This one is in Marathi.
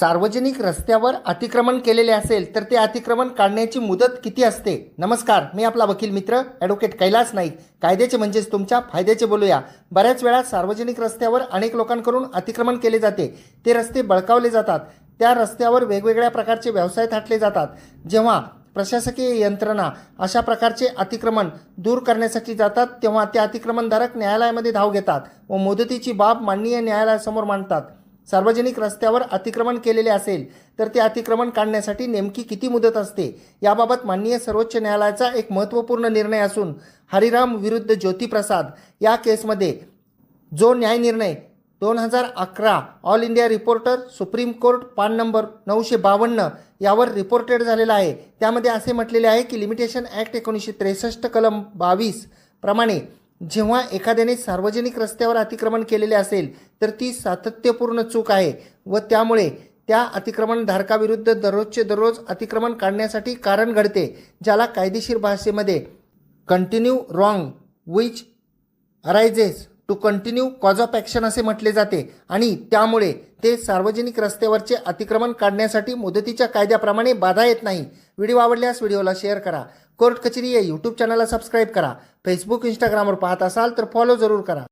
सार्वजनिक रस्त्यावर अतिक्रमण केलेले असेल तर ते अतिक्रमण काढण्याची मुदत किती असते? नमस्कार मी आपला वकील मित्र ॲडव्होकेट कैलास नाईक. कायद्याचे म्हणजेच तुमच्या फायद्याचे बोलूया. बऱ्याच वेळा सार्वजनिक रस्त्यावर अनेक लोकांकडून अतिक्रमण केले जाते. ते रस्ते बळकावले जातात. त्या रस्त्यावर वेगवेगळ्या प्रकारचे व्यवसाय थाटले जातात. जेव्हा प्रशासकीय यंत्रणा अशा प्रकारचे अतिक्रमण दूर करण्यासाठी जातात तेव्हा ते अतिक्रमणधारक न्यायालयामध्ये धाव घेतात व मुदतीची बाब माननीय न्यायालयासमोर मांडतात. सार्वजनिक रस्त्यावर अतिक्रमण केलेले असेल तर ते अतिक्रमण काढण्यासाठी नेमकी किती मुदत असते? याबाबत माननीय सर्वोच्च न्यायालयाचा एक महत्त्वपूर्ण निर्णय असून हरिराम विरुद्ध ज्योतिप्रसाद या केसमध्ये जो न्यायनिर्णय दोन हजार अकरा All India Reporter Supreme Court पान नंबर नऊशे बावन्न यावर रिपोर्टेड झालेला आहे. त्यामध्ये असे म्हटलेले आहे की लिमिटेशन ॲक्ट एकोणीसशे त्रेसष्ट कलम बावीस प्रमाणे जेव्हा एखाद्याने सार्वजनिक रस्त्यावर अतिक्रमण केलेले असेल तर ती सातत्यपूर्ण चूक आहे व त्यामुळे त्या अतिक्रमणधारकाविरुद्ध दररोजचे दररोज अतिक्रमण काढण्यासाठी कारण घडते ज्याला कायदेशीर भाषेमध्ये continue wrong which arises to continue cause of action असे म्हटले जाते. आणि त्यामुळे ते सार्वजनिक रस्त्यावरचे अतिक्रमण काढण्यासाठी मुदतीच्या कायद्याप्रमाणे बाधा येत नाही. व्हिडिओ आवडल्यास व्हिडिओला शेअर करा. कोर्ट कचेरी या यूट्यूब चॅनलला सबस्क्राईब करा. फेसबुक इंस्टाग्रामवर पाहत असाल तर फॉलो जरूर करा.